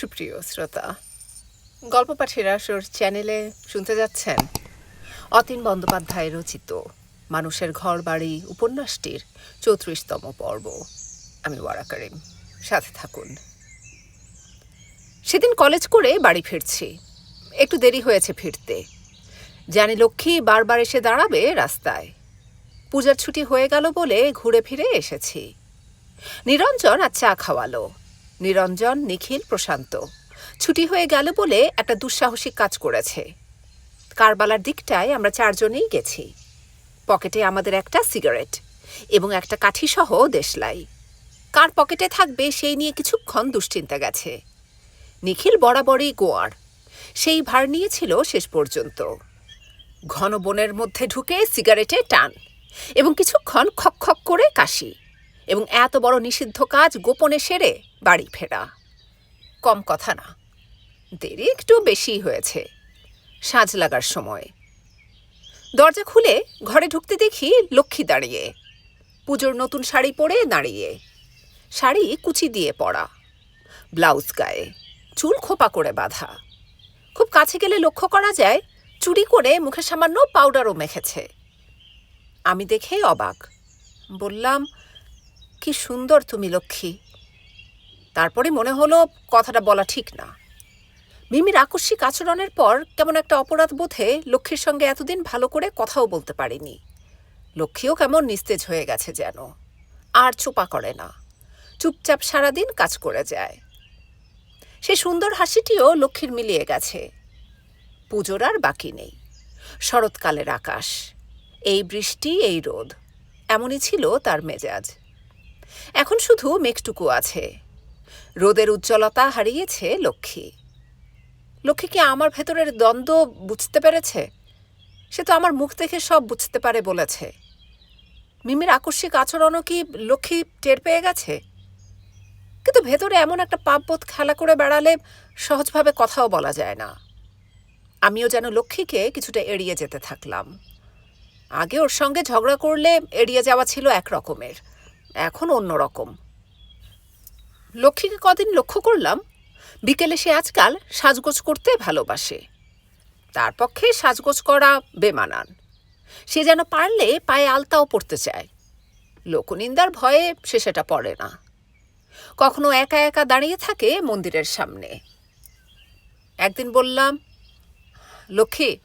সুপ্রিয় শ্রোতা, গল্প পাঠের আসর চ্যানেলে শুনতে যাচ্ছেন অতীন বন্দ্যোপাধ্যায় রচিত মানুষের ঘর বাড়ি উপন্যাসটির চৌত্রিশতম পর্ব। আমি ওয়ারা করিম, সাথে থাকুন। সেদিন কলেজ করে বাড়ি ফিরছি। একটু দেরি হয়েছে ফিরতে। জানি লক্ষ্মী বারবার এসে দাঁড়াবে রাস্তায়। পূজার ছুটি হয়ে গেল বলে ঘুরে ফিরে এসেছি। নিরঞ্জন আর চা খাওয়ালো। নিরঞ্জন, নিখিল, প্রশান্ত। ছুটি হয়ে গেল বলে একটা দুঃসাহসিক কাজ করেছে। কারবালার দিকটায় আমরা চারজনেই গেছি। পকেটে আমাদের একটা সিগারেট এবং একটা কাঠি সহ দেশলাই। কার পকেটে থাকবে সেই নিয়ে কিছুক্ষণ দুশ্চিন্তা গেছে। নিখিল বরাবরই গোয়ার। সেই ভার নিয়েছিল শেষ পর্যন্ত। ঘন বনের মধ্যে ঢুকে সিগারেটে টান এবং কিছুক্ষণ খক খক করে কাশি। এবং এত বড় নিষিদ্ধ কাজ গোপনে সেরে বাড়ি ফেরা। কম কথা না। দেরি একটু বেশি হয়েছে। সাজ লাগার সময়। দরজা খুলে ঘরে ঢুকতে দেখি লক্ষ্মী দাঁড়িয়ে। পুজোর নতুন শাড়ি পরে দাঁড়িয়ে। শাড়ি কুচি দিয়ে পরা। ব্লাউজ গায়ে। চুল খোপা করে বাঁধা। খুব কাছে গেলে লক্ষ্য করা যায়, চুরি করে মুখে সামান্য পাউডারও মেখেছে। আমি দেখেই অবাক। বললাম কি সুন্দর তুমি, লক্ষ্মী। তারপরে মনে হলো কথাটা বলা ঠিক না। মিমির আকস্মিক আচরণের পর কেমন একটা অপরাধ বোধে লক্ষ্মীর সঙ্গে এতদিন ভালো করে কথাও বলতে পারিনি। লক্ষ্মীও কেমন নিস্তেজ হয়ে গেছে যেন। আর চোপা করে না। চুপচাপ সারাদিন কাজ করে যায়। সে সুন্দর হাসিটিও লক্ষ্মীর মিলিয়ে গেছে। পুজোর আর বাকি নেই। শরৎকালের আকাশ। এই বৃষ্টি, এই রোদ। এমনই ছিল তার মেজাজ। এখন শুধু মেঘটুকু আছে। রোদের উজ্জ্বলতা হারিয়েছে লক্ষ্মী। লক্ষ্মী কি আমার ভেতরের দ্বন্দ্ব বুঝতে পেরেছে? সে তো আমার মুখ দেখে সব বুঝতে পারে বলেছে। মিমির আকস্মিক আচরণও কি লক্ষ্মী টের পেয়ে গেছে? কিন্তু ভেতরে এমন একটা পাপবোধ খেলা করে বেড়ালে সহজভাবে কথাও বলা যায় না। আমিও যেন লক্ষ্মীকে কিছুটা এড়িয়ে যেতে থাকলাম। আগে ওর সঙ্গে ঝগড়া করলে এড়িয়ে যাওয়া ছিল এক রকমের এখন অন্য রকম লক্ষ্মীকে কদিন লক্ষ্য করলাম, বিকেলে সে আজকাল সাজগোজ করতে ভালোবাসে। তার পক্ষে সাজগোজ করা বেমানান। সে যেন পারলে পায়ে আলতাও পড়তে চায়। লোকনিন্দার ভয়ে সে সেটা পড়ে না। কখনো একা একা দাঁড়িয়ে থাকে মন্দিরের সামনে। একদিন বললাম, লক্ষ্মী,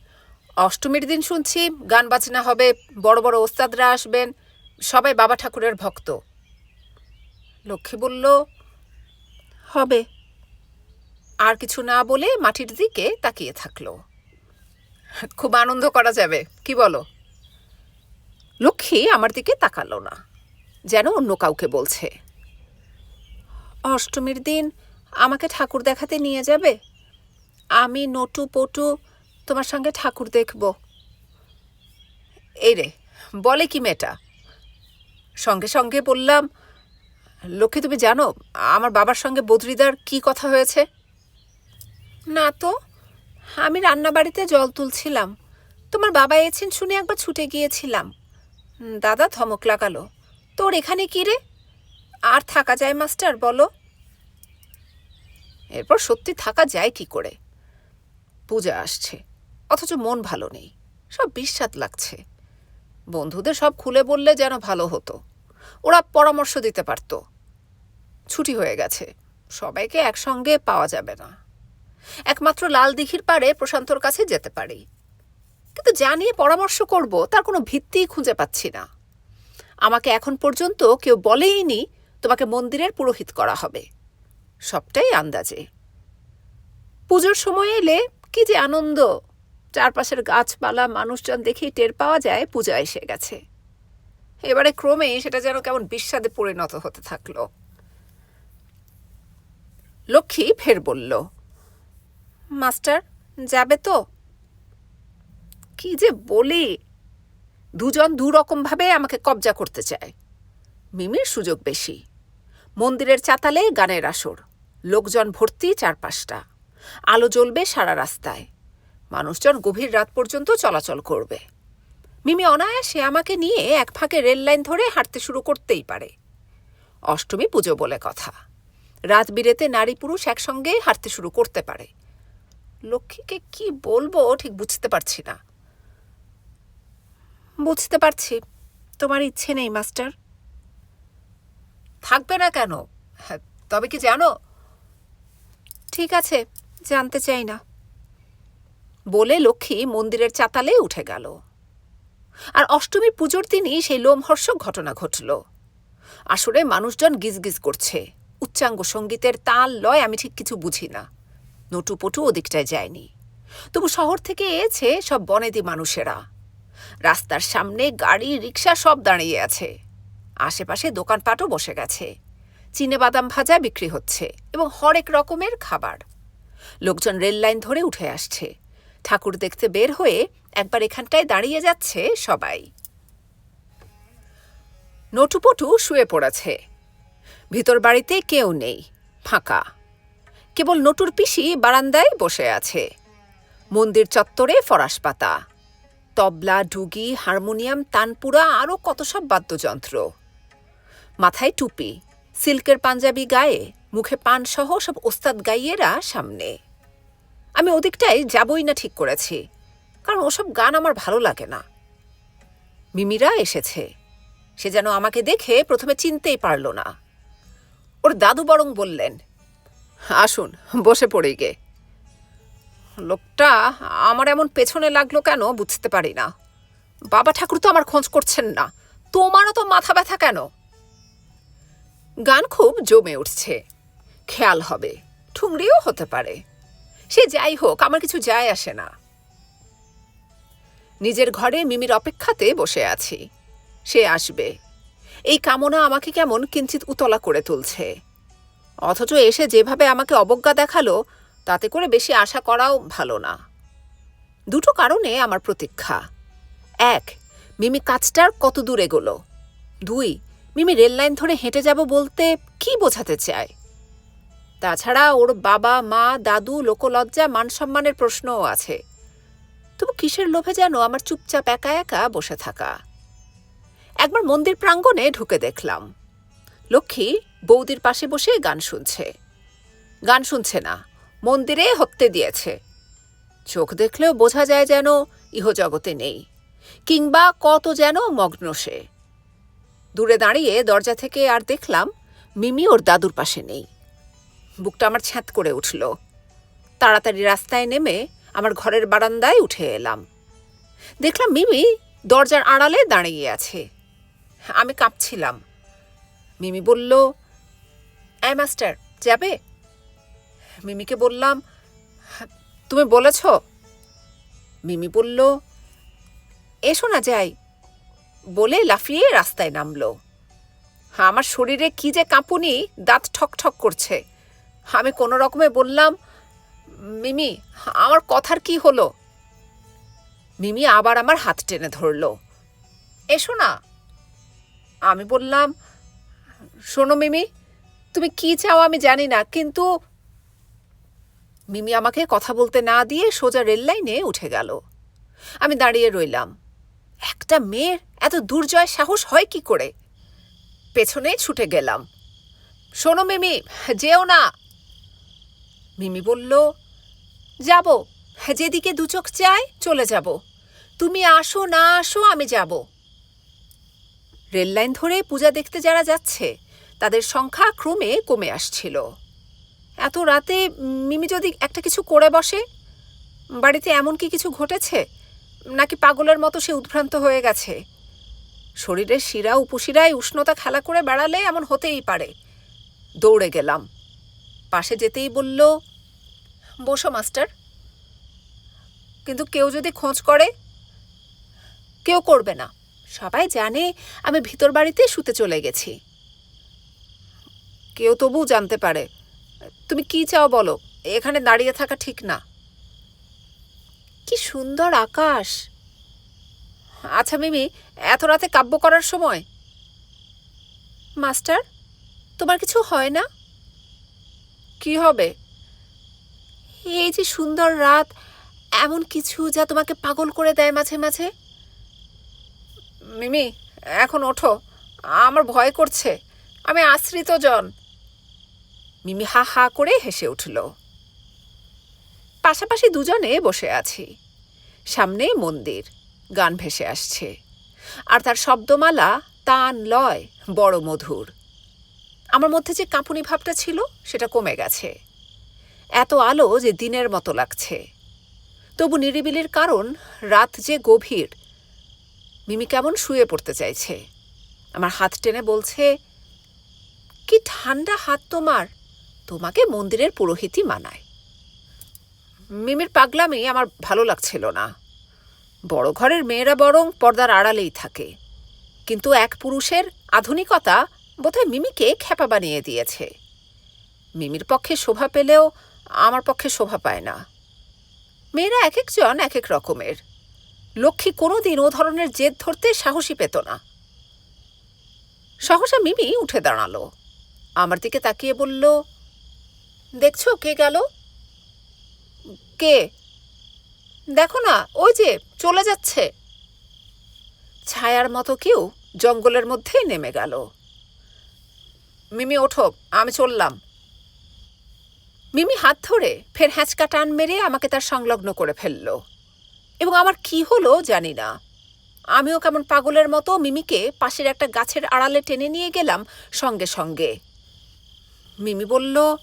অষ্টমীর দিন শুনছি গান বাজনা হবে, বড় বড় ওস্তাদরা আসবেন সবাই বাবা ঠাকুরের ভক্ত। লক্ষ্মী বলল, হবে। আর কিছু না বলে মাটির দিকে তাকিয়ে থাকল। খুব আনন্দ করা যাবে, কি বলো? লক্ষ্মী আমার দিকে তাকালো না, যেন অন্য কাউকে বলছে। অষ্টমীর দিন আমাকে ঠাকুর দেখাতে নিয়ে যাবে? আমি নটু পটু তোমার সঙ্গে ঠাকুর দেখব। এই রে, বলে কি মেয়েটা? সঙ্গে সঙ্গে বললাম, লক্ষ্মী, তুমি জানো, আমার বাবার সঙ্গে বদ্রিদার কি কথা হয়েছে? না তো, আমি রান্নাবাড়িতে জল তুলছিলাম। তোমার বাবা এছেন শুনে একবার ছুটে গিয়েছিলাম। দাদা ধমক লাগালো, তোর এখানে কি রে? আর থাকা যায় মাস্টার, বলো। এরপর সত্যি থাকা যায় কি করে? পূজা আসছে, অথচ মন ভালো নেই, সব বিস্বাদ লাগছে। বন্ধুদের সব খুলে বললে যেন ভালো হতো। ওরা পরামর্শ দিতে পারত। ছুটি হয়ে গেছে। সবাইকে একসঙ্গে পাওয়া যাবে না। একমাত্র লাল দিঘির পাড়ে প্রশান্তর কাছে যেতে পারি। কিন্তু যা নিয়ে পরামর্শ করব, তার কোনো ভিত্তিই খুঁজে পাচ্ছি না। আমাকে এখন পর্যন্ত কেউ বলেইনি তোমাকে মন্দিরের পুরোহিত করা হবে। সবটাই আন্দাজে। পুজোর সময় এলে কি যে আনন্দ! চারপাশের গাছপালা, মানুষজন দেখেই টের পাওয়া যায় পূজা এসে গেছে। এবারে ক্রমে সেটা যেন কেমন বিস্বাদে পরিণত হতে থাকল। লক্ষ্মী ফের বলল, মাস্টার, যাবে তো? কি যে বলি? দুজন দু রকমভাবে আমাকে কবজা করতে চায়। মিমির সুযোগ বেশি। মন্দিরের চাতালে গানের আসর। লোকজন ভর্তি চারপাশটা। আলো জ্বলবে সারা রাস্তায়। মানুষজন গভীর রাত পর্যন্ত চলাচল করবে। মিমি অনায়াসে আমাকে নিয়ে এক ফাঁকে রেল লাইন ধরে হাঁটতে শুরু করতেই পারে। অষ্টমী পুজো বলে কথা। রাত বিরেতে নারী পুরুষ একসঙ্গে হাঁটতে শুরু করতে পারে। লক্ষ্মীকে কি বলব ঠিক বুঝতে পারছি না। বুঝতে পারছি। তোমার ইচ্ছে নেই মাস্টার। থাকবে না কেন? হ্যাঁ, তবে কি জানো? ঠিক আছে জানতে চাই না। বলে লক্ষ্মী মন্দিরের চাতালে উঠে গেল। আর অষ্টমীর পুজোর দিনই সেই লোমহর্ষক ঘটনা ঘটল। আসলে মানুষজন গিজগিজ করছে। উচ্চাঙ্গ সঙ্গীতের তাল লয় আমি ঠিক কিছু বুঝি না। নটুপটু ওদিকটায় যায়নি। তবু শহর থেকে এসে সব বনেদি মানুষেরা। রাস্তার সামনে গাড়ি রিক্সা সব দাঁড়িয়ে আছে। আশেপাশে দোকানপাটও বসে গেছে। চিনে বাদাম ভাজা বিক্রি হচ্ছে এবং হরেক রকমের খাবার। লোকজন রেল লাইন ধরে উঠে আসছে। ঠাকুর দেখতে বের হয়ে একবার এখানটায় দাঁড়িয়ে যাচ্ছে সবাই। নটুপটু শুয়ে পড়েছে। ভিতর বাড়িতে কেউ নেই, ফাঁকা। কেবল নটুর পিসি বারান্দায় বসে আছে। মন্দির চত্বরে ফরাস পাতা। তবলা, ডুগি, হারমোনিয়াম, তানপুরা আরও কত সব বাদ্যযন্ত্র। মাথায় টুপি, সিল্কের পাঞ্জাবি গায়ে, মুখে পানসহ সব ওস্তাদ গাইয়েরা সামনে। আমি ওদিকটাই যাবই না ঠিক করেছি। কারণ ওসব গান আমার ভালো লাগে না। মিমিরা এসেছে। সে যেন আমাকে দেখে প্রথমে চিনতেই পারল না। ওর দাদু বরং বললেন, আসুন, বসে পড়ে গে। লোকটা আমার এমন পেছনে লাগল কেন বুঝতে পারি না। বাবা ঠাকুর তো আমার খোঁজ করছেন না। তোমারও তো মাথা ব্যথা কেন? গান খুব জমে উঠছে। খেয়াল হবে। ঠুংরিও হতে পারে। সে যাই হোক, আমার কিছু যায় আসে না। নিজের ঘরে মিমির অপেক্ষাতে বসে আছি। সে আসবে। এই কামনা আমাকে কেমন কিঞ্চিত উতলা করে তুলছে। অথচ এসে যেভাবে আমাকে অবজ্ঞা দেখাল, তাতে করে বেশি আশা করাও ভালো না। দুটো কারণে আমার প্রতীক্ষা। এক, মিমি কাজটার কত দূর এগোলো। দুই, মিমি রেললাইন ধরে হেঁটে যাব বলতে কি বোঝাতে চায়? তাছাড়া ওর বাবা, মা, দাদু, লোকলজ্জা মান সম্মানের প্রশ্নও আছে। তবু কিসের লোভে যেন আমার চুপচাপ একা একা বসে থাকা? একবার মন্দির প্রাঙ্গণে ঢুকে দেখলাম। লক্ষ্মী বৌদির পাশে বসে গান শুনছে। গান শুনছে না, মন্দিরে হত্যে দিয়েছে। চোখ দেখলেও বোঝা যায় যেন ইহজগতে নেই, কিংবা কত যেন মগ্ন সে। দূরে দাঁড়িয়ে দরজা থেকে আর দেখলাম মিমি ওর দাদুর পাশে নেই। বুকটা আমার ছ্যাঁত করে উঠল। তাড়াতাড়ি রাস্তায় নেমে আমার ঘরের বারান্দায় উঠে এলাম। দেখলাম মিমি দরজার আড়ালে দাঁড়িয়ে আছে। আমি কাঁপছিলাম। মিমি বলল অ্যাঁ মাস্টার, যাবে? মিমিকে বললাম, তুমি বলেছ? মিমি বলল, এসো না যাই। বলে লাফিয়ে রাস্তায় নামলো। আমার শরীরে কি যে কাঁপুনি, দাঁত ঠক ঠক করছে। আমি কোনো রকমে বললাম, মিমি, আমার কথার কি হলো? মিমি আবার আমার হাত টেনে ধরলো। এসো না। আমি বললাম, শোনো মিমি, তুমি কি চাও আমি জানি না, কিন্তু মিমি আমাকে কথা বলতে না দিয়ে সোজা রেল লাইনে উঠে গেল। আমি দাঁড়িয়ে রইলাম। একটা মেয়ের এত দুর্জয় সাহস হয় কি করে? পেছনে ছুটে গেলাম। শোনো মিমি, যেও না। মিমি বলল, যাব। যেদিকে দু চোখ চায় চলে যাব। তুমি আসো না আসো, আমি যাব। রেললাইন ধরে পূজা দেখতে যারা যাচ্ছে, তাদের সংখ্যা ক্রমে কমে আসছিল। এত রাতে মিমি যদি একটা কিছু করে বসে, বাড়িতে এমন কি কিছু ঘটেছে? নাকি পাগলের মতো সে উদ্ভ্রান্ত হয়ে গেছে? শরীরের শিরা উপশিরায় উষ্ণতা খেলা করে বেড়ালে এমন হতেই পারে। দৌড়ে গেলাম। পাশে যেতেই বলল, বসো, মাস্টার। কিন্তু কেউ যদি খোঁজ করে, কেউ করবে না। সবাই জানে আমি ভিতর বাড়িতে শুতে চলে গেছি। কেউ তবু জানতে পারে। তুমি কি চাও বলো? এখানে দাঁড়িয়ে থাকা ঠিক না। কি সুন্দর আকাশ। আচ্ছা মিমি, এত রাতে কাব্য করার সময়? মাস্টার, তোমার কিছু হয় না? কি হবে? এই যে সুন্দর রাত, এমন কিছু যা তোমাকে পাগল করে দেয় মাঝে মাঝে? মিমি, এখন ওঠো, আমার ভয় করছে, আমি আশ্রিত জন। মিমি হা হা করে হেসে উঠল। পাশাপাশি দুজনে বসে আছি। সামনে মন্দির, গান ভেসে আসছে। আর তার শব্দমালা, তান লয়, বড় মধুর। আমার মধ্যে যে কাঁপুনি ভাবটা ছিল, সেটা কমে গেছে। এত আলো যে দিনের মতো লাগছে। তবু নিরিবিলির কারণ, রাত যে গভীর, মিমি কেমন শুয়ে পড়তে চাইছে। আমার হাত টেনে বলছে, কি ঠান্ডা হাত তোমার। তোমাকে মন্দিরের পুরোহিতই মানায়। মিমির পাগলামি আমার ভালো লাগছিল না। বড় ঘরের মেয়েরা বরং পর্দার আড়ালেই থাকে। কিন্তু এক পুরুষের আধুনিকতা বোধহয় মিমিকে খেপা বানিয়ে দিয়েছে। মিমির পক্ষে শোভা পেলেও আমার পক্ষে শোভা পায় না। মেয়েরা এক একজন এক এক রকমের। লক্ষ্মী কোনো দিন ও ধরনের জেদ ধরতে সাহসী পেত না। সহসা মিমি উঠে দাঁড়াল। আমার দিকে তাকিয়ে বলল, দেখছ কে গেল? কে? দেখো না, ওই যে, চলে যাচ্ছে। ছায়ার মতো কেউ জঙ্গলের মধ্যেই নেমে গেল। মিমি, ওঠো, আমি চললাম। মিমি হাত ধরে ফের হ্যাঁচকা টান মেরে আমাকে তার সংলগ্ন করে ফেলল। এবং আমার কি হলো জানি না। আমিও কেমন পাগলের মতো মিমিকে পাশের একটা গাছের আড়ালে টেনে নিয়ে গেলাম সঙ্গে সঙ্গে। মিমি বলল,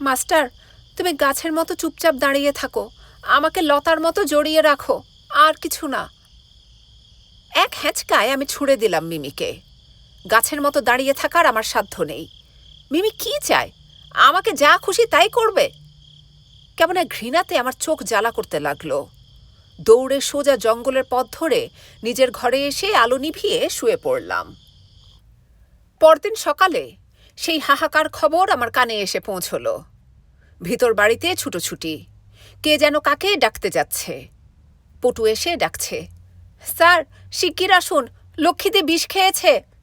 মাস্টার, তুমি গাছের মতো চুপচাপ দাঁড়িয়ে থাকো। আমাকে লতার মতো জড়িয়ে রাখো, আর কিছু না। এক হ্যাঁচকায় আমি ছুঁড়ে দিলাম মিমিকে। গাছের মতো দাঁড়িয়ে থাকার আমার সাধ্য নেই। মিমি কি চায়? আমাকে যা খুশি তাই করবে। কেমন এক ঘৃণাতে আমার চোখ জ্বালা করতে লাগল। দৌড়ে সোজা জঙ্গলের পথ ধরে নিজের ঘরে এসে আলো নিভিয়ে শুয়ে পড়লাম। পরদিন সকালে সেই হাহাকার খবর আমার কানে এসে পৌঁছল। ভিতর বাড়িতে ছুটোছুটি। কে যেন কাকে ডাকতে যাচ্ছে। পটু এসে ডাকছে, স্যার, শিগগির আসুন। লক্ষ্মীতে বিষ খেয়েছে।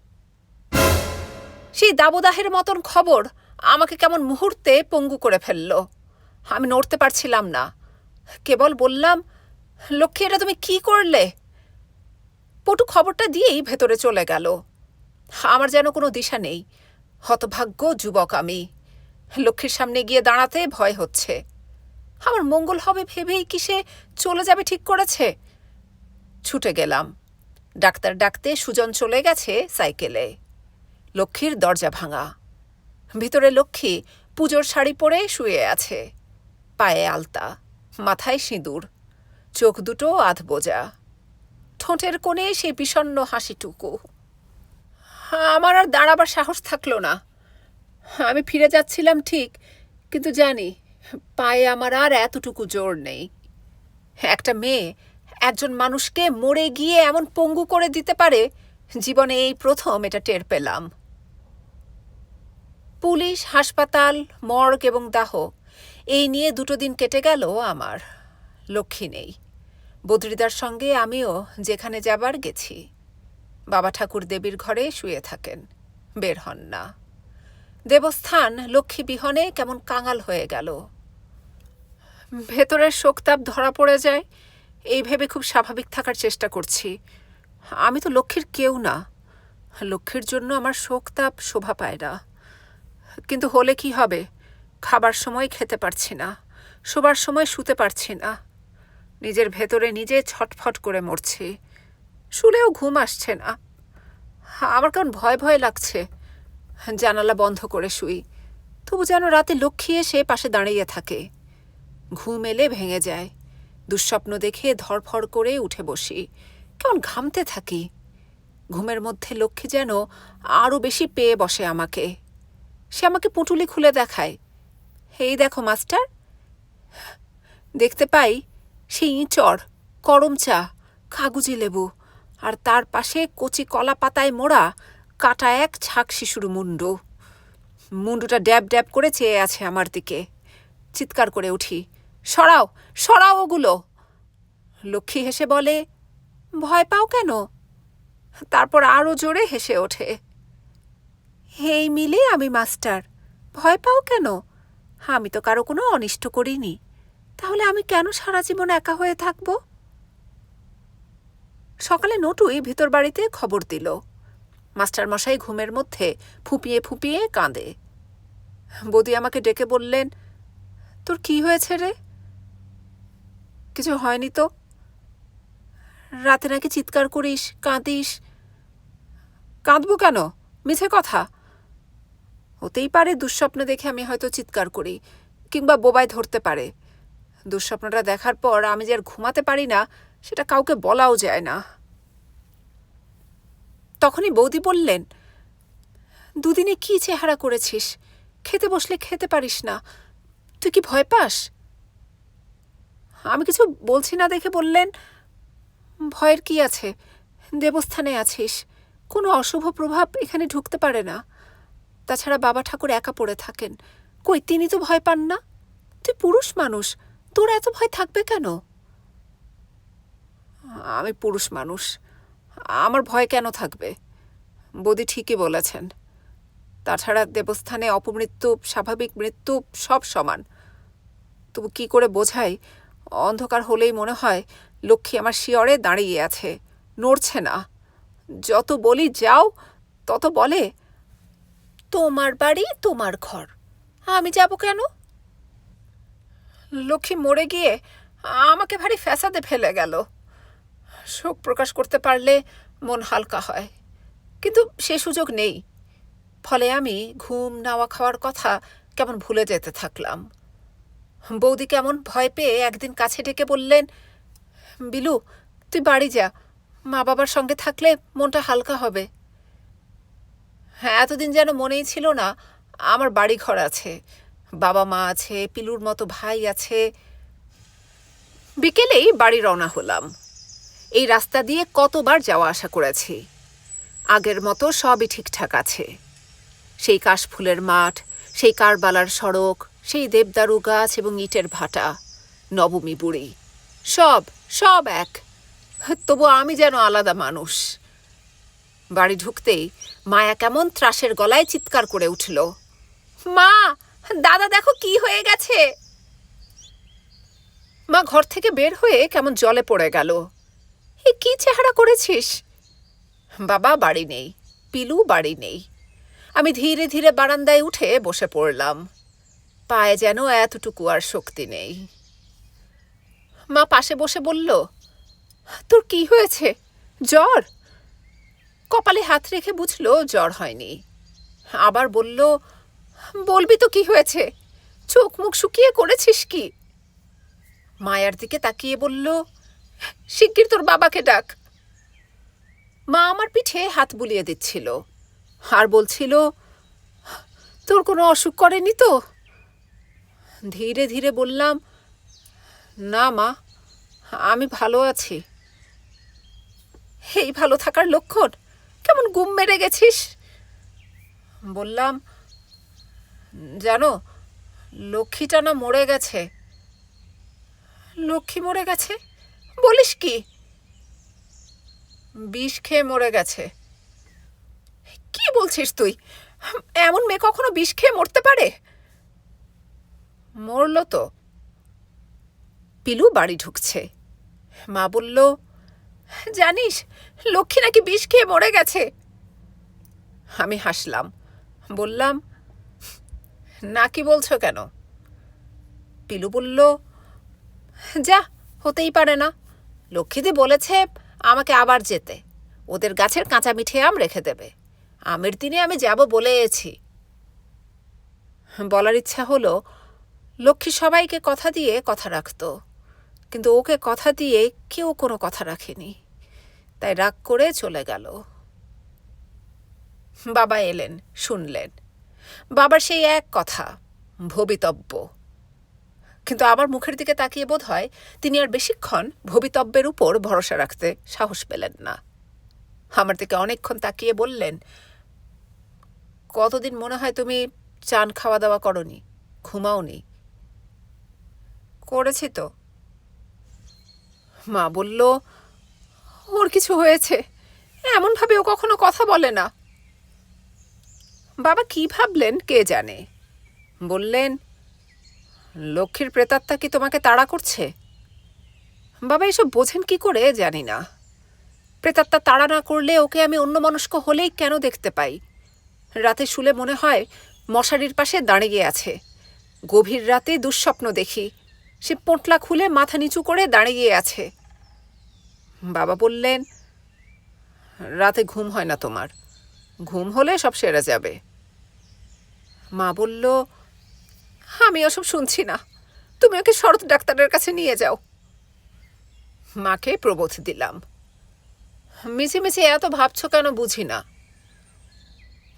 সেই দাবদাহের মতন খবর আমাকে কেমন মুহূর্তে পঙ্গু করে ফেলল। আমি নড়তে পারছিলাম না। কেবল বললাম, লক্ষ্মী, এটা তুমি কি করলে? পটু খবরটা দিয়েই ভেতরে চলে গেল। আমার যেন কোনো দিশা নেই। হতভাগ্য যুবক আমি। লক্ষ্মীর সামনে গিয়ে দাঁড়াতে ভয় হচ্ছে। আমার মঙ্গল হবে ভেবেই কি সে চলে যাবে ঠিক করেছে? ছুটে গেলাম। ডাক্তার ডাকতে সুজন চলে গেছে সাইকেলে। লক্ষ্মীর দরজা ভাঙা। ভিতরে লক্ষ্মী পুজোর শাড়ি পরে শুয়ে আছে। পায়ে আলতা, মাথায় সিঁদুর, চোখ দুটো আধ বোজা। ঠোঁটের কোণে সেই বিষণ্ন হাসিটুকু। আমার আর দাঁড়াবার সাহস থাকল না। আমি ফিরে যাচ্ছিলাম ঠিক, কিন্তু জানি পায়ে আমার আর এতটুকু জোর নেই। একটা মেয়ে একজন মানুষকে মরে গিয়ে এমন পঙ্গু করে দিতে পারে, জীবনে এই প্রথম এটা টের পেলাম। পুলিশ, হাসপাতাল, মর্গ এবং দাহ, এই নিয়ে দুটো দিন কেটে গেল আমার। লক্ষ্মী নেই। বদ্রিদার সঙ্গে আমিও যেখানে যাবার গেছি। বাবা ঠাকুর দেবীর ঘরে শুয়ে থাকেন। বের হন না। দেবস্থান লক্ষ্মী বিহনে কেমন কাঙাল হয়ে গেল। ভেতরের শোকতাপ ধরা পড়ে যায়, এই ভেবে খুব স্বাভাবিক থাকার চেষ্টা করছি। আমি তো লক্ষ্মীর কেউ না। লক্ষ্মীর জন্য আমার শোকতাপ শোভা পায় না। কিন্তু হলে কি হবে? খাবার সময় খেতে পারছি না, শোবার সময় শুতে পারছি না। নিজের ভেতরে নিজে ছটফট করে মরছি। শুলেও ঘুম আসছে না। আমার কেমন ভয় ভয় লাগছে। জানালা বন্ধ করে শুই। তবু যেন রাতে লক্ষ্মী এসে পাশে দাঁড়িয়ে থাকে। ঘুম এলে ভেঙে যায়। দুঃস্বপ্ন দেখে ধরফর করে উঠে বসি। কেমন ঘামতে থাকি। ঘুমের মধ্যে লক্ষ্মী যেন আরও বেশি পেয়ে বসে আমাকে। সে আমাকে পুঁটুলি খুলে দেখায়। এই দেখো, মাস্টার। দেখতে পাই সেই ইঁচড়, করম চা, কাগুজি লেবু, আর তার পাশে কচি কলা পাতায় মোড়া কাটা এক ছাক শিশুর মুন্ডু। মুন্ডুটা ড্যাব ড্যাব করে চেয়ে আছে আমার দিকে। চিৎকার করে উঠি, সরাও সরাও ওগুলো। লক্ষ্মী হেসে বলে, ভয় পাও কেন? তারপর আরও জোরে হেসে ওঠে। এই মিলে, আমি মাস্টার। ভয় পাও কেন? আমি তো কারও কোনো অনিষ্ট করিনি। তাহলে আমি কেন সারা জীবন একা হয়ে থাকব? সকালে নটুই ভিতর বাড়িতে খবর দিল। মাস্টার মশাই ঘুমের মধ্যে ফুপিয়ে ফুপিয়ে কাঁদে। বৌদি আমাকে ডেকে বললেন, তোর কি হয়েছে রে? কিছু হয়নি তো। রাতে নাকি চিৎকার করিস, কাঁদিস। কাঁদবো কেন? মিছে কথা। হতেই পারে দুঃস্বপ্ন দেখে আমি হয়তো চিৎকার করি, কিংবা বোবায় ধরতে পারে। দুঃস্বপ্নটা দেখার পর আমি যে আর ঘুমাতে পারি না, সেটা কাউকে বলাও যায় না। তখনই বৌদি বললেন, দুদিনে কি চেহারা করেছিস? খেতে বসলে খেতে পারিস না। তুই কি ভয় পাস? আমি কিছু বলছি না দেখে বললেন, ভয়ের কি আছে? দেবস্থানে আছিস। কোনো অশুভ প্রভাব এখানে ঢুকতে পারে না। তাছাড়া বাবা ঠাকুর একা পড়ে থাকেন। কই, তিনি তো ভয় পান না? তুই পুরুষ মানুষ, তোর এত ভয় থাকবে কেন? আমি পুরুষ মানুষ, আমার ভয় কেন থাকবে? বৌদি ঠিকই বলেছেন। তাছাড়া দেবস্থানে অপমৃত্যু, স্বাভাবিক মৃত্যু সব সমান। তবু কি করে বোঝাই? অন্ধকার হলেই মনে হয় লক্ষ্মী আমার শিয়রে দাঁড়িয়ে আছে, নড়ছে না। যত বলি যাও, তত বলে তোমার বাড়ি, তোমার ঘর। আমি যাব কেন? লক্ষ্মী মরে গিয়ে আমাকে ভারী ফ্যাসাদে ফেলে গেল। শোক প্রকাশ করতে পারলে মন হালকা হয়, কিন্তু সে সুযোগ নেই। ফলে আমি ঘুম নাওয়া খাওয়ার কথা কেমন ভুলে যেতে থাকলাম। বৌদি কেমন ভয় পেয়ে একদিন কাছে ডেকে বললেন, বিলু, তুই বাড়ি যা মা বাবার সঙ্গে থাকলে মনটা হালকা হবে। হ্যাঁ এতদিন যেন মনেই ছিল না আমার বাড়ি ঘর আছে। বাবা মা আছে, পিলুর মতো ভাই আছে। বিকেলেই বাড়ি রওনা হলাম। এই রাস্তা দিয়ে কতবার যাওয়া আসা করেছি। আগের মতো সবই ঠিকঠাক আছে। সেই কাশফুলের মাঠ, সেই কারবালার সড়ক, সেই দেবদারু গাছ এবং ইটের ভাটা, নবমী বুড়ি। সব সব এক। তবু আমি যেন আলাদা মানুষ। বাড়ি ঢুকতেই মায়া কেমন ত্রাসের গলায় চিৎকার করে উঠল। মা, দাদা দেখো কি হয়ে গেছে। মা ঘর থেকে বের হয়ে কেমন জলে পড়ে গেল। এ কি চেহারা করেছিস? বাবা বাড়ি নেই, পিলু বাড়ি নেই। আমি ধীরে ধীরে বারান্দায় উঠে বসে পড়লাম। পায়ে যেন এতটুকু আর শক্তি নেই। মা পাশে বসে বলল, তোর কি হয়েছে? জ্বর? কপালে হাত রেখে বুঝলো জ্বর হয়নি। আবার বলল, বলবি তো কি হয়েছে? চোখ মুখ শুকিয়ে করেছিস কি? মায়ার দিকে তাকিয়ে বলল, শিগগির তোর বাবাকে ডাক। মা আমার পিঠে হাত বুলিয়ে দিচ্ছিল আর বলছিল, তোর কোনো অসুখ করেনি তো? ধীরে ধীরে বললাম, না মা, আমি ভালো আছি। এই ভালো থাকার লক্ষণ? কেমন গুম মেরে গেছিস? বললাম, জানো, লক্ষ্মীটা না মরে গেছে। লক্ষ্মী মরে গেছে? বলিস কি? বিষ খেয়ে মরে গেছে। কি বলছিস তুই? এমন মেয়ে কখনো বিষ খেয়ে মরতে পারে? মরল তো। পিলু বাড়ি ঢুকছে। মা বলল জানিস, লক্ষ্মী নাকি বিষ খেয়ে মরে গেছে। আমি হাসলাম, বললাম, না কি বলছো কেন? পিলু বলল, যা, হতেই পারে না। লক্ষ্মীদি বলেছে আমাকে আবার যেতে। ওদের গাছের কাঁচা মিঠে আম রেখে দেবে। আমের দিনে আমি যাব বলেছি। বলার ইচ্ছা হলো, লক্ষ্মী সবাইকে কথা দিয়ে কথা রাখতো। কিন্তু ওকে কথা দিয়ে কেউ কোনো কথা রাখেনি। তাই রাগ করে চলে গেল। বাবা এলেন, শুনলেন। বাবার সেই এক কথা, ভবিতব্য। কিন্তু আমার মুখের দিকে তাকিয়ে বোধ হয় তিনি আর বেশিক্ষণ ভবিতব্যের উপর ভরসা রাখতে সাহস পেলেন না। আমার দিকে অনেকক্ষণ তাকিয়ে বললেন, কতদিন মনে হয় তুমি চান খাওয়া দাওয়া করনি? ঘুমাওনি? করেছি তো। মা বলল ওর কিছু হয়েছে। এমনভাবে ও কখনো কথা বলে না। বাবা কি ভাবলেন কে জানে? বললেন, লক্ষ্মীর প্রেতাত্মা কি তোমাকে তাড়া করছে? বাবা এসব বোঝেন কি করে জানি না। প্রেতাত্মা তাড়া না করলে ওকে আমি অন্যমনস্ক হলেই কেন দেখতে পাই? রাতে শুলে মনে হয় মশারির পাশে দাঁড়িয়ে আছে। গভীর রাতে দুঃস্বপ্ন দেখি। সে পোঁটলা খুলে মাথা নিচু করে দাঁড়িয়ে আছে। বাবা বললেন, রাতে ঘুম হয় না তোমার। ঘুম হলে সব সেরে যাবে। মা বলল, আমি ওসব শুনছি না। তুমি ওকে শরৎ ডাক্তারের কাছে নিয়ে যাও। মাকে প্রবোধ দিলাম। মিছিমিছি এত ভাবছ কেন বুঝি না।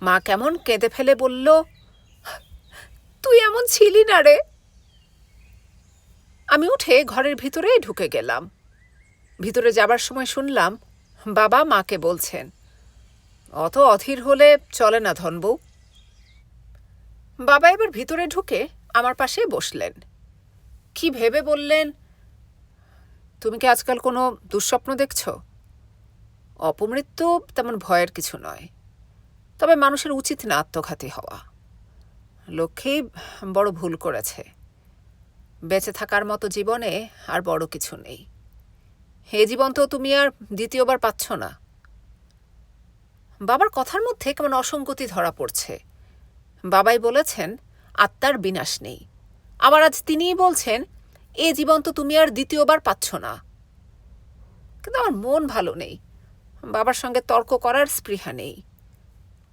মা কেমন কেঁদে ফেলে বলল, তুই এমন ছিলি না রে। আমি উঠে ঘরের ভিতরে ঢুকে গেলাম। ভিতরে যাবার সময় শুনলাম বাবা মাকে বলছেন। অত অধীর হলে চলে না ধনবউ বাবা এবার ভিতরে ঢুকে আমার পাশে বসলেন। কি ভেবে বললেন, তুমি কি আজকাল কোনো দুঃস্বপ্ন দেখছ? অপমৃত্যু তেমন ভয়ের কিছু নয়। তবে মানুষের উচিত না আত্মঘাতী হওয়া। লক্ষ্মী বড় ভুল করেছে। বেঁচে থাকার মতো জীবনে আর বড় কিছু নেই। হে জীবন তো তুমি আর দ্বিতীয়বার পাচ্ছ না। বাবার কথার মধ্যে কেমন অসঙ্গতি ধরা পড়ছে। বাবাই বলেছেন, আত্মার বিনাশ নেই। আবার আজ তিনিই বলছেন, এ জীবন তো তুমি আর দ্বিতীয়বার পাচ্ছ না। কিন্তু আমার মন ভালো নেই। বাবার সঙ্গে তর্ক করার স্পৃহা নেই।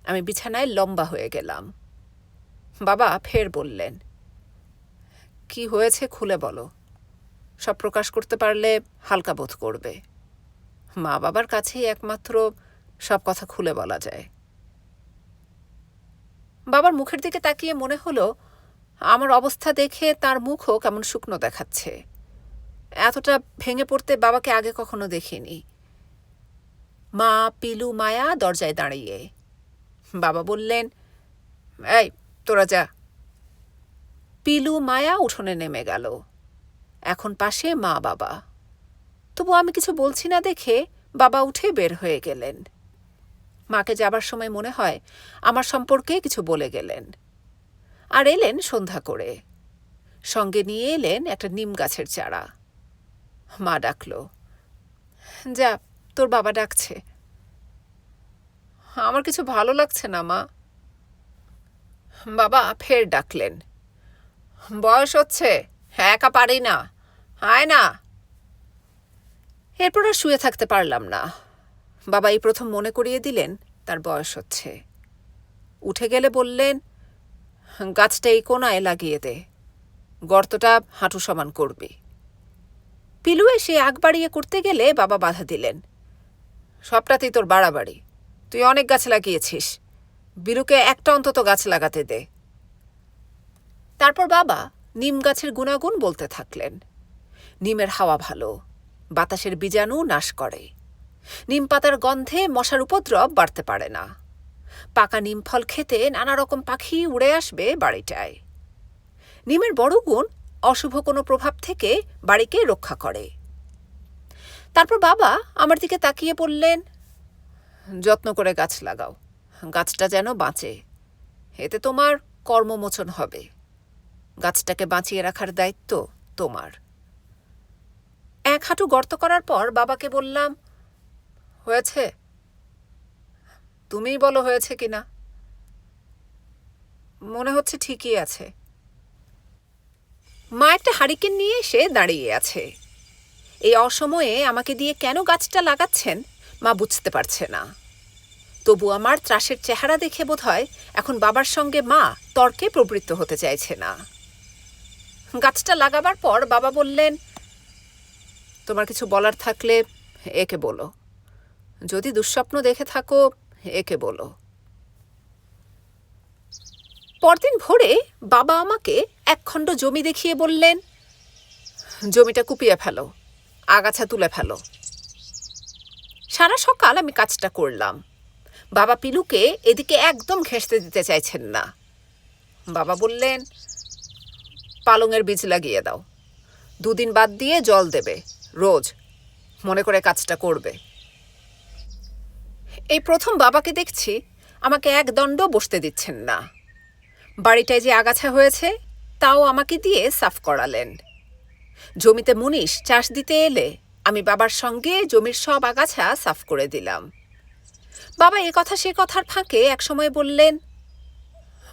আমি বিছানায় লম্বা হয়ে গেলাম। বাবা ফের বললেন, কি হয়েছে খুলে বলো। সব প্রকাশ করতে পারলে হালকা বোধ করবে। মা বাবার কাছেই একমাত্র সব কথা খুলে বলা যায়। বাবার মুখের দিকে তাকিয়ে মনে হলো, আমার অবস্থা দেখে তার মুখও কেমন শুকনো দেখাচ্ছে। এতটা ভেঙে পড়তে বাবাকে আগে কখনো দেখিনি। মা, পিলু, মায়া দরজায় দাঁড়িয়ে। বাবা বললেন, এই, তোরা যা। পিলু, মায়া উঠোনে নেমে গেল। এখন পাশে মা বাবা। তবু আমি কিছু বলছি না দেখে বাবা উঠে বের হয়ে গেলেন। মাকে যাবার সময় মনে হয় আমার সম্পর্কে কিছু বলে গেলেন। আর এলেন সন্ধ্যা করে। সঙ্গে নিয়ে এলেন একটা নিম গাছের চারা। মা ডাকল, যা, তোর বাবা ডাকছে। আমার কিছু ভালো লাগছে না, মা। বাবা ফের ডাকলেন, বয়স হচ্ছে, একা পারি না। আয় না। এরপর আর শুয়ে থাকতে পারলাম না। বাবা এই প্রথম মনে করিয়ে দিলেন, তার বয়স হচ্ছে। উঠে গেলে বললেন, গাছটা এই কোনায় লাগিয়ে দে। গর্তটা হাঁটু সমান করবি। পিলু এসে আগ বাড়িয়ে করতে গেলে বাবা বাধা দিলেন, সবটাতেই তোর বাড়াবাড়ি। তুই অনেক গাছ লাগিয়েছিস। বিরুকে একটা অন্তত গাছ লাগাতে দে। তারপর বাবা নিম গাছের গুণাগুণ বলতে থাকলেন। নিমের হাওয়া ভালো, বাতাসের বীজাণু নাশ করে। নিম পাতার গন্ধে মশার উপদ্রব বাড়তে পারে না। পাকা নিম ফল খেতে নানা রকম পাখি উড়ে আসবে বাড়িটায়। নিমের বড় গুণ, অশুভ কোনো প্রভাব থেকে বাড়িকে রক্ষা করে। তারপর বাবা আমার দিকে তাকিয়ে বললেন, যত্ন করে গাছ লাগাও, গাছটা যেন বাঁচে। এতে তোমার কর্মমোচন হবে। গাছটাকে বাঁচিয়ে রাখার দায়িত্ব তোমার। এক হাঁটু গর্ত করার পর বাবাকে বললাম, হয়েছে? তুমিই বলো হয়েছে কিনা? মনে হচ্ছে ঠিকই আছে। মা একটা হারিকেন নিয়ে এসে দাঁড়িয়ে আছে। এই অসময়ে আমাকে দিয়ে কেন গাছটা লাগাচ্ছেন মা বুঝতে পারছে না। তবু আমার ত্রাসের চেহারা দেখে বোধ হয় এখন বাবার সঙ্গে মা তর্কে প্রবৃত্ত হতে চাইছে না। গাছটা লাগাবার পর বাবা বললেন তোমার কিছু বলার থাকলে একে বলো। যদি দুঃস্বপ্ন দেখে থাকো, একে বলো। পরদিন ভোরে বাবা আমাকে একখণ্ড জমি দেখিয়ে বললেন, জমিটা কুপিয়ে ফেলো, আগাছা তুলে ফেলো। সারা সকাল আমি কাজটা করলাম। বাবা পিলুকে এদিকে একদম ঘেঁষতে দিতে চাইছেন না। বাবা বললেন পালংয়ের বীজ লাগিয়ে দাও। দুদিন বাদ দিয়ে জল দেবে। রোজ মনে করে কাজটা করবে। এই প্রথম বাবাকে দেখছি আমাকে এক দণ্ড বসতে দিচ্ছেন না। বাড়িটায় যে আগাছা হয়েছে, তাও আমাকে দিয়ে সাফ করালেন। জমিতে মুনিশ চাষ দিতে এলে আমি বাবার সঙ্গে জমির সব আগাছা সাফ করে দিলাম। বাবা এ কথা সে কথার ফাঁকে একসময় বললেন,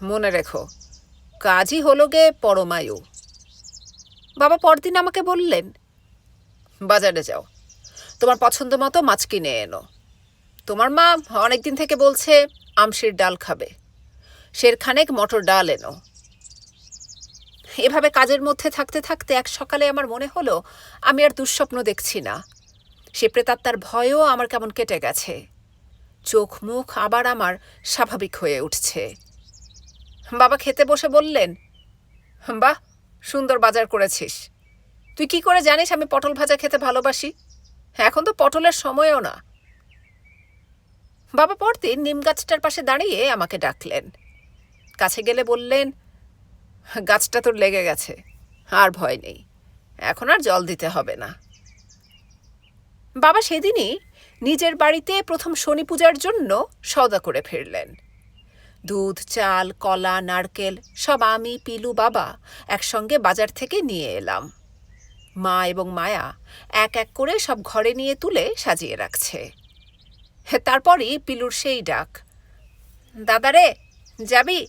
মনে রেখো, কাজই হলো গে পরমায়ু। বাবা পরদিন আমাকে বললেন বাজারে যাও। তোমার পছন্দ মতো মাছ কিনে এনো। তোমার মা অনেকদিন থেকে বলছে আমশির ডাল খাবে। শেরখানেক মটর ডাল এনো। এভাবে কাজের মধ্যে থাকতে থাকতে এক সকালে আমার মনে হলো, আমি আর দুঃস্বপ্ন দেখছি না। সে প্রেতাত্মার ভয়ও আমার কেমন কেটে গেছে। চোখ মুখ আবার আমার স্বাভাবিক হয়ে উঠছে। বাবা খেতে বসে বললেন, বাহ, সুন্দর বাজার করেছিস। তুই কি করে জানিস আমি পটল ভাজা খেতে ভালোবাসি? এখন তো পটলের সময়ও না। বাবা পরদিন নিম গাছটার পাশে দাঁড়িয়ে আমাকে ডাকলেন। কাছে গেলে বললেন, গাছটা তোর লেগে গেছে, আর ভয় নেই, এখন আর জল দিতে হবে না। বাবা সেদিনই নিজের বাড়িতে প্রথম শনি পূজার জন্য সওদা করে ফিরলেন। দুধ, চাল, কলা, নারকেল সব আমি, পিলু, বাবা একসঙ্গে বাজার থেকে নিয়ে এলাম। মা এবং মায়া এক এক করে সব ঘরে নিয়ে তুলে সাজিয়ে রাখছে। তারপরই পিলুর সেই ডাক দাদারে যাবি?